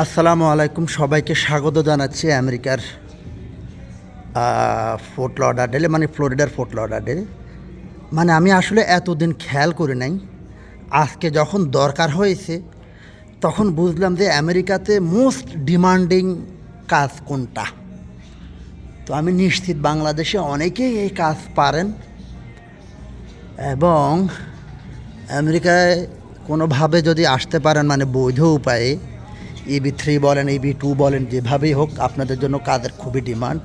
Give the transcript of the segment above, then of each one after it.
আসসালামু আলাইকুম, সবাইকে স্বাগত জানাচ্ছি আমেরিকার ফোর্ট লডারডেলে মানে ফ্লোরিডার ফোর্ট লডারডেলে মানে আমি আসলে এতদিন খেয়াল করি নাই। আজকে যখন দরকার হয়েছে, তখন বুঝলাম যে আমেরিকাতে মোস্ট ডিমান্ডিং কাজ কোনটা। তো আমি নিশ্চিত বাংলাদেশে অনেকেই এই কাজ পারেন এবং আমেরিকায় কোনোভাবে যদি আসতে পারেন মানে বৈধ উপায়ে ইবি থ্রি বলেন ইবি টু বলেন যেভাবেই হোক আপনাদের জন্য কাজের খুবই ডিমান্ড।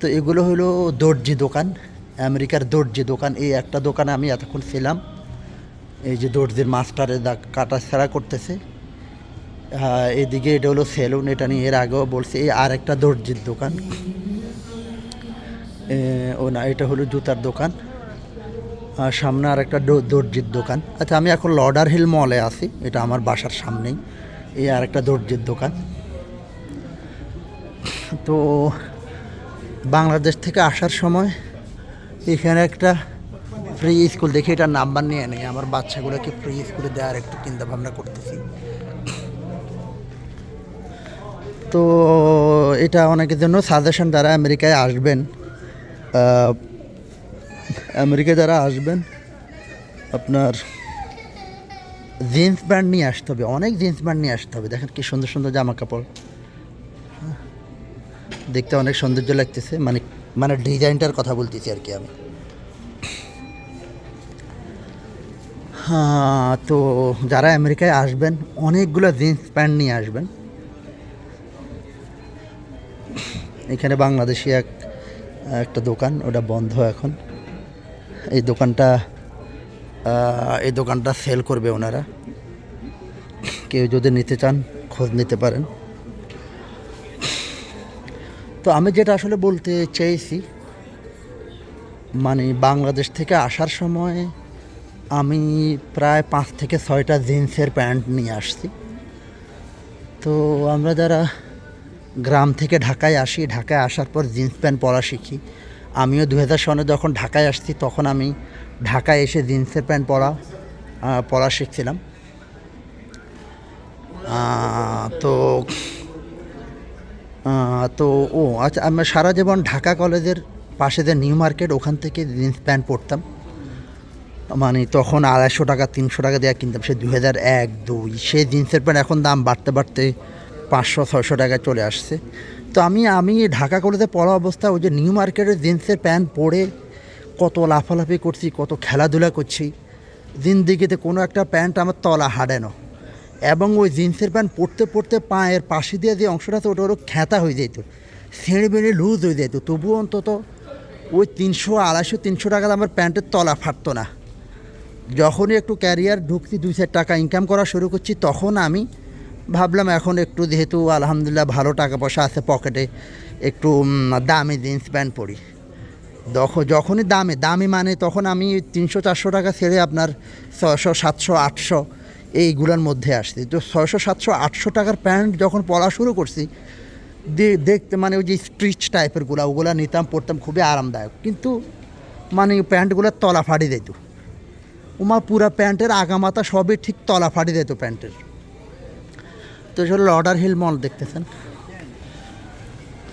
তো এগুলো হলো দর্জি দোকান আমেরিকার দর্জি দোকান। এই একটা দোকানে আমি এতক্ষণ ছিলাম। এই যে দর্জির মাস্টারে দা কাটা ছাড়া করতেছে। হ্যাঁ, এদিকে এটা হলো সেলুন এটা নিয়ে এর আগেও বলছি এই আর একটা দর্জির দোকান। ও না এটা হলো জুতার দোকান। সামনে আর একটা দর- দর্জির দোকান। আচ্ছা আমি এখন লডার হিল মলে আছি এটা আমার বাসার সামনেই। এই আর একটা দর্জির দোকান। তো বাংলাদেশ থেকে আসার সময় এখানে একটা ফ্রি স্কুল দেখি এটা নাম্বার নিয়ে নেই। আমার বাচ্চাগুলোকে ফ্রি স্কুলে দেওয়ার একটু চিন্তা ভাবনা করতেছি। তো এটা অনেকের জন্য সাজেশন যারা আমেরিকায় আসবেন আমেরিকায় যারা আসবেন, আপনার জিন্স প্যান্ট নিয়ে আসতে হবে, অনেক জিন্স প্যান্ট নিয়ে আসতে হবে। দেখেন কি সুন্দর সুন্দর জামা কাপড়। দেখতে অনেক সৌন্দর্য লাগতেছে মানে মানে ডিজাইনটার কথা বলতেছি আর কি আমি। হ্যাঁ তো যারা আমেরিকায় আসবেন, অনেকগুলো জিন্স প্যান্ট নিয়ে আসবেন। এখানে বাংলাদেশি এক, একটা দোকান, ওটা বন্ধ এখন। এই দোকানটা এই দোকানটা সেল করবে ওনারা। কেউ যদি নিতে চান, খোঁজ নিতে পারেন। তো আমি যেটা আসলে বলতে চেয়েছি মানে বাংলাদেশ থেকে আসার সময় আমি প্রায় পাঁচ থেকে ছয়টা জিন্সের প্যান্ট নিয়ে আসছি। তো আমরা যারা গ্রাম থেকে ঢাকায় আসি, ঢাকায় আসার পর জিন্স প্যান্ট পরা শিখি। আমিও দু হাজার সনে যখন ঢাকায় আসছি, তখন আমি ঢাকায় এসে জিন্সের প্যান্ট পরা পরা শিখছিলাম। তো তো, ও আচ্ছা আমি সারা জীবন ঢাকা কলেজের পাশে যে নিউ মার্কেট, ওখান থেকে জিন্স প্যান্ট পরতাম। মানে তখন আড়াইশো টাকা, তিনশো টাকা দেওয়া কিনতাম। সে দু হাজার এক দুই সেই জিন্সের প্যান্ট এখন দাম বাড়তে বাড়তে পাঁচশো, ছয়শো টাকায় চলে আসছে। তো আমি আমি ঢাকা কলেজে পড়া অবস্থা, ওই যে নিউ মার্কেটের জিন্সের প্যান্ট পরে কত লাফালাফি করছি, কত খেলাধুলা করছি। জিন্দিগিতে কোনো একটা প্যান্ট আমার তলা হাডেনো এবং ওই জিন্সের প্যান্ট পরতে পরতে পায়ের পাশে দিয়ে যে অংশটা তো ওটা ওরও খ্যাতা হয়ে যেত ছেঁড়ে বেড়ে লুজ হয়ে যেত তবুও অন্তত ওই তিনশো, আড়াইশো, তিনশো টাকা আমার প্যান্টের তলা ফাটতো না। যখনই একটু ক্যারিয়ার ঢুকছি, দুই চার টাকা ইনকাম করা শুরু করছি, তখন আমি ভাবলাম এখন একটু যেহেতু আলহামদুলিল্লাহ ভালো টাকা পয়সা আছে পকেটে, একটু দামি জিন্স প্যান্ট পরি। যখন যখনই দামে, দামি মানে তখন আমি তিনশো চারশো টাকা ছেড়ে আপনার ছশো সাতশো, আটশো এইগুলোর মধ্যে আসছি। তো ছয়শো, সাতশো, আটশো টাকার প্যান্ট যখন পরা শুরু করছি দেখতে মানে ওই যে স্ট্রিচ টাইপেরগুলো ওগুলো নিতাম, পরতাম, খুবই আরামদায়ক। কিন্তু মানে প্যান্টগুলোর তলা ফাটি দিত। ওমা পুরা প্যান্টের আগামাতা সবই ঠিক তলা ফাটি দিত প্যান্টের। তো সেগুলো লর্ডার হিল মল দেখতেছেন?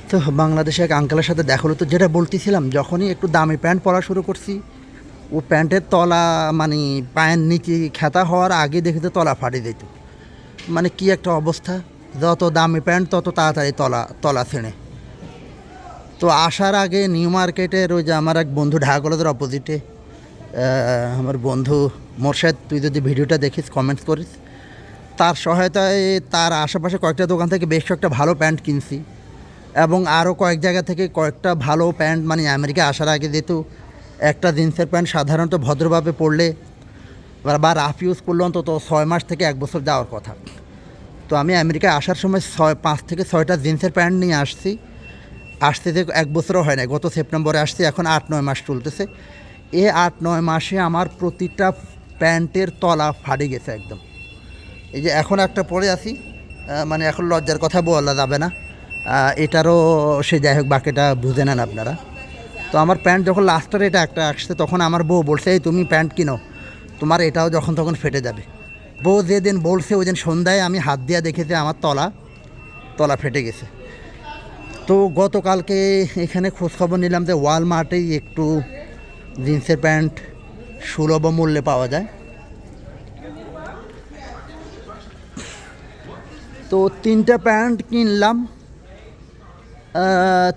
তো বাংলাদেশে এক আঙ্কেলের সাথে দেখা হলো। তো যেটা বলতেছিলাম, যখনই একটু দামি প্যান্ট পরা শুরু করছি, ও প্যান্টের তলা মানে পায়ের নিচে খেতা হওয়ার আগে দেখে তো তলা ফাটি দিত। মানে কি একটা অবস্থা? যত দামি প্যান্ট, তত তাড়াতাড়ি তলা তলা ছেড়ে। তো আসার আগে নিউ মার্কেটের ওই যে আমার এক বন্ধু ঢাকা কলেজের অপোজিটে আমার বন্ধু মোর্শেদ, তুই যদি ভিডিওটা দেখিস কমেন্টস করিস। তার সহায়তায় তার আশেপাশে কয়েকটা দোকান থেকে বেশ কয়েকটা ভালো প্যান্ট কিনছি। এবং আরও কয়েক জায়গা থেকে কয়েকটা ভালো প্যান্ট মানে আমেরিকা আসার আগে যেহেতু একটা জিন্সের প্যান্ট সাধারণত ভদ্রভাবে পরলে বা- রাফ ইউজ করলে অন্তত ছয় মাস থেকে এক বছর যাওয়ার কথা। তো আমি আমেরিকায় আসার সময় ছয়, পাঁচ থেকে ছয়টা জিন্সের প্যান্ট নিয়ে আসছি। আসতে যে এক বছরও হয় না গত সেপ্টেম্বরে আসছি, এখন আট, নয় মাস চলতেছে। এ আট, নয় মাসে আমার প্রতিটা প্যান্টের তলা ফাটে গেছে একদম। এই যে এখন একটা পরে আছি মানে এখন লজ্জার কথা বলা যাবে না। এটারও সে যাই হোক বাকিটা বুঝে নেন আপনারা। তো আমার প্যান্ট যখন লাস্টের এটা একটা আসছে, তখন আমার বউ বলছে, এই তুমি প্যান্ট কিনো। তোমার এটাও যখন তখন ফেটে যাবে। বউ যেদিন বলছে, ওই দিন সন্ধ্যায় আমি হাত দিয়ে দেখেছি আমার তলা তলা ফেটে গেছে। তো গতকালকে এখানে খোঁজখবর নিলাম যে ওয়ালমার্টেই একটু জিন্সের প্যান্ট সুলভ মূল্যে পাওয়া যায়। তো তিনটা প্যান্ট কিনলাম।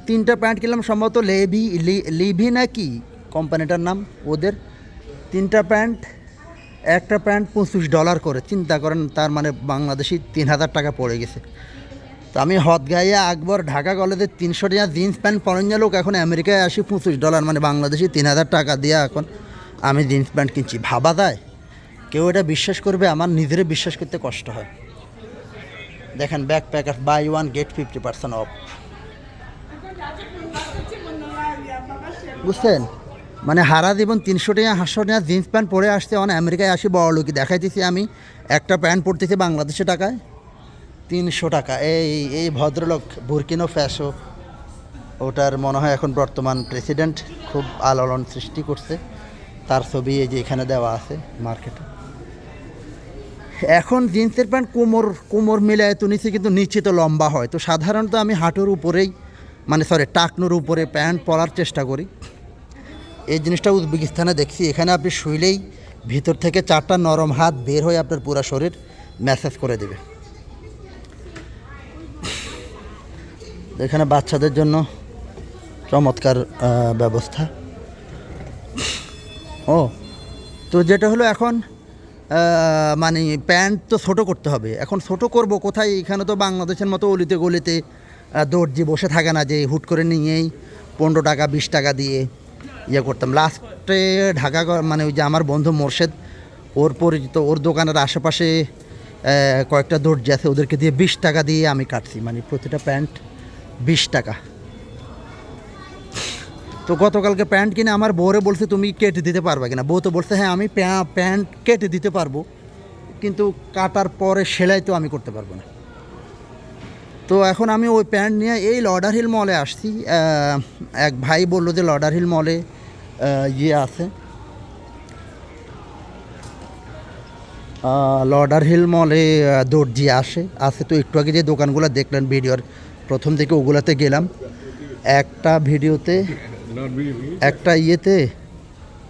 তিনটা প্যান্ট কিনলাম, সম্ভবত লেভি লিভি না কি কোম্পানিটার নাম, ওদের। তিনটা প্যান্ট, একটা প্যান্ট পঁচিশ ডলার করে, চিন্তা করেন তার মানে বাংলাদেশি তিন হাজার টাকা পড়ে গেছে। তো আমি হদ গাইয়া আকবর ঢাকা কলেজের তিনশো টাকা জিন্স প্যান্ট পরেন লোক, এখন আমেরিকায় আসি, পঁচিশ ডলার মানে বাংলাদেশি তিন হাজার টাকা দিয়ে এখন আমি জিন্স প্যান্ট কিনছি। ভাবা যায়, কেউ এটা বিশ্বাস করবে, আমার নিজেরই বিশ্বাস করতে কষ্ট হয়। দেখেন backpacker buy one get fifty percent off বুঝছেন? মানে হারা জীবন তিনশো টাকা হাতশো টাকা জিন্স প্যান্ট পরে আসছে, অন আমেরিকায় আসি, বড় লোকই দেখাইতেছি আমি। একটা প্যান্ট পরতেছি বাংলাদেশে টাকায়। তিনশো টাকা। এই এই ভদ্রলোক বুরকিনো ফ্যাশো। ওটার মনে হয় এখন বর্তমান প্রেসিডেন্ট খুব আলোড়ন সৃষ্টি করছে। তার ছবি এই যে এখানে দেওয়া আছে মার্কেটে। এখন জিন্সের প্যান্ট কোমর কোমর মিলায় তো নিচে কিন্তু নিচে তো লম্বা হয়। তো সাধারণত আমি হাঁটুর উপরেই মানে সরি টাকনুর উপরে প্যান্ট পরার চেষ্টা করি। এই জিনিসটা উজবেকিস্তানে দেখছি। এখানে আপনি শুইলেই ভিতর থেকে চারটা নরম হাত বের হয়ে আপনার পুরো শরীর ম্যাসাজ করে দেবে। এখানে বাচ্চাদের জন্য চমৎকার ব্যবস্থা। ও, তো যেটা হলো এখন মানে প্যান্ট তো ছোটো করতে হবে। এখন ছোটো করব কোথায়? এখানে তো বাংলাদেশের মতো অলিতে গলিতে দর্জি বসে থাকে না যে হুট করে নিয়েই পনেরো টাকা, বিশ টাকা দিয়ে ইয়ে করতাম। লাস্টে ঢাকা মানে ওই যে আমার বন্ধু মোর্শেদ, ওর পরিচিত, ওর দোকানের আশেপাশে কয়েকটা দর্জি আছে, ওদেরকে দিয়ে বিশ টাকা দিয়ে আমি কাটছি। মানে প্রতিটা প্যান্ট বিশ টাকা। তো গতকালকে প্যান্ট কিনে আমার বউরে বলছে, তুমি কেটে দিতে পারবে কিনা? বউ তো বলছে হ্যাঁ আমি প্যা- প্যান্ট কেটে দিতে পারব, কিন্তু কাটার পরে সেলাই তো আমি করতে পারব না। তো এখন আমি ওই প্যান্ট নিয়ে এই লর্ডার হিল মলে আসছি। এক ভাই বলল যে লর্ডার হিল মলে ইয়ে আছে। লর্ডার হিল মলে দর্জি আসে। আছে তো একটু আগে যে দোকানগুলো দেখলেন, ভিডিওর প্রথম থেকে ওগুলাতে গেলাম। একটা ভিডিওতে একটা ইয়েতে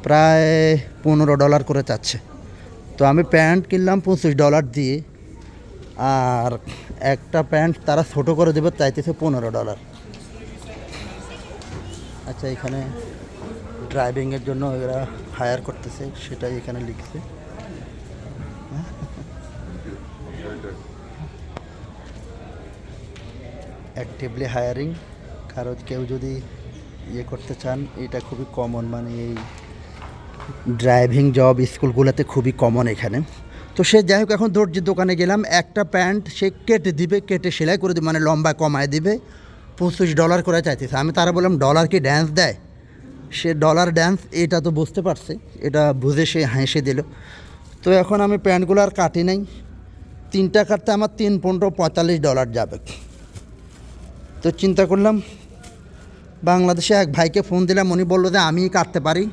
প্রায় পনেরো ডলার করে চাচ্ছে। তো আমি প্যান্ট কিনলাম পঁচিশ ডলার দিয়ে, আর একটা প্যান্ট তারা ছোটো করে দেবে, চাইতেছে পনেরো ডলার। আচ্ছা এখানে ড্রাইভিংয়ের জন্য এরা হায়ার করতেছে, সেটাই এখানে লিখছে। অ্যাক্টিভলি হায়ারিং কারও কেউ যদি ইয়ে করতে চান, এটা খুবই কমন মানে এই ড্রাইভিং জব স্কুলগুলোতে খুবই কমন এখানে। তো সে যাই হোক, এখন দর্জির দোকানে গেলাম, একটা প্যান্ট সে কেটে দিবে, কেটে সেলাই করে দিবে মানে লম্বা কমায় দিবে, পঁচিশ ডলার করে চাইতেছে। আমি তারা বললাম ডলার কি ড্যান্স দেয়? সে ডলার ড্যান্স এটা তো বুঝতে পারছে, এটা বুঝে সে হেসে দিল। তো এখন আমি প্যান্টগুলো আর কাটি নাই। তিনটা কাটতে আমার তিন, পনেরো, পঁয়তাল্লিশ ডলার যাবে। তো চিন্তা করলাম বাংলাদেশে এক ভাইকে ফোন দিলাম, উনি বলল যে আমি কাটতে পারি,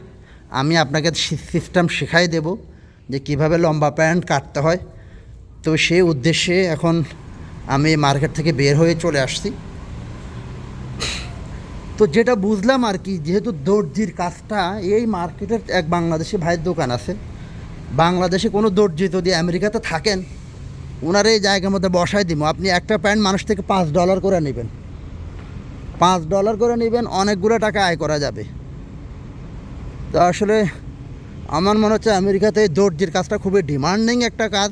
আমি আপনাকে সিস্টেম শেখাই দেব যে কীভাবে লম্বা প্যান্ট কাটতে হয়। তো সেই উদ্দেশ্যে এখন আমি মার্কেট থেকে বের হয়ে চলে আসছি। তো যেটা বুঝলাম আর কি, যেহেতু দর্জির কাজটা, এই মার্কেটের এক বাংলাদেশি ভাইয়ের দোকান আছে। বাংলাদেশে কোনো দর্জি যদি আমেরিকাতে থাকেন ওনার এই জায়গার মধ্যে বসাই দিব। আপনি একটা প্যান্ট মানুষ থেকে পাঁচ ডলার করে নেবেন। পাঁচ ডলার করে নেবেন, অনেকগুলো টাকা আয় করা যাবে। তো আসলে আমার মনে হচ্ছে আমেরিকাতে দর্জির কাজটা খুবই ডিমান্ডিং একটা কাজ।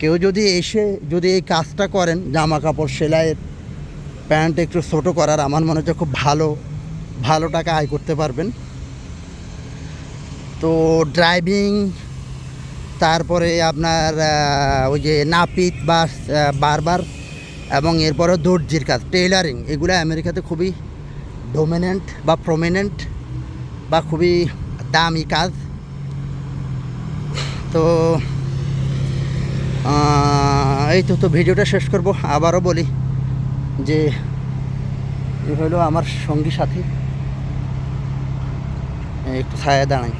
কেউ যদি এসে যদি এই কাজটা করেন জামা কাপড় সেলাইয়ের প্যান্ট একটু ছোটো করার, আমার মনে হচ্ছে খুব ভালো ভালো টাকা আয় করতে পারবেন। তো ড্রাইভিং তারপরে আপনার ওই যে নাপিত বা বারবার এবং এরপরে দর্জির কাজ টেইলারিং এগুলো আমেরিকাতে খুবই ডোমিনেন্ট বা প্রমিনেন্ট বা খুবই দামি কাজ। তো এই তো তো ভিডিওটা শেষ করব, আবারও বলি যে এ হলো আমার সঙ্গী সাথী। একটু ছায়া দাঁড়াই।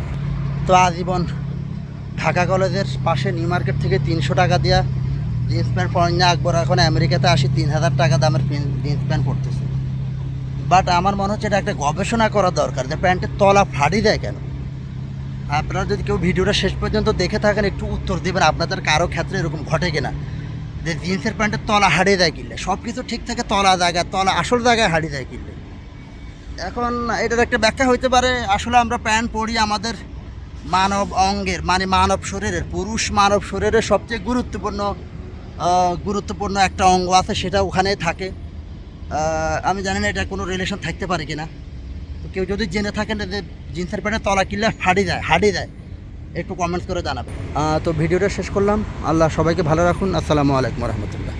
তো আজীবন ঢাকা কলেজের পাশে নিউ মার্কেট থেকে তিনশো টাকা দিয়া জিন্স প্যান্ট পরেন না আকবর এখন আমেরিকাতে আসি তিন হাজার টাকা দামের জিন্স প্যান্ট পরতেছে। বাট আমার মনে হচ্ছে এটা একটা গবেষণা করা দরকার, যে প্যান্টের তলা ফাড়ি দেয় কেন? আপনারা যদি কেউ ভিডিওটা শেষ পর্যন্ত দেখে থাকেন, একটু উত্তর দেবেন, আপনাদের কারও ক্ষেত্রে এরকম ঘটে কিনা? যে জিন্সের প্যান্টের তলা হারিয়ে দেয় কিনলে সব কিছু ঠিক থাকে তলা জায়গা তলা আসল জায়গায় হারিয়ে দেয় কিনলে। এখন এটার একটা ব্যাখ্যা হইতে পারে, আসলে আমরা প্যান্ট পরি আমাদের মানব অঙ্গের মানে মানব শরীরের, পুরুষ মানব শরীরের সবচেয়ে গুরুত্বপূর্ণ গুরুত্বপূর্ণ একটা অঙ্গ আছে, সেটা ওখানে থাকে। আমি জানি না এটা কোনো রিলেশন থাকতে পারে কি না কেউ যদি জেনে থাকেন যে জিন্সের প্যান্টের তলা কিনলে ফাড়ি দেয় হাঁটি দেয় একটু কমেন্টস করে জানাবেন। তো ভিডিওটা শেষ করলাম। আল্লাহ সবাইকে ভালো রাখুন। আসসালামু আলাইকুম রহমতুল্লাহ।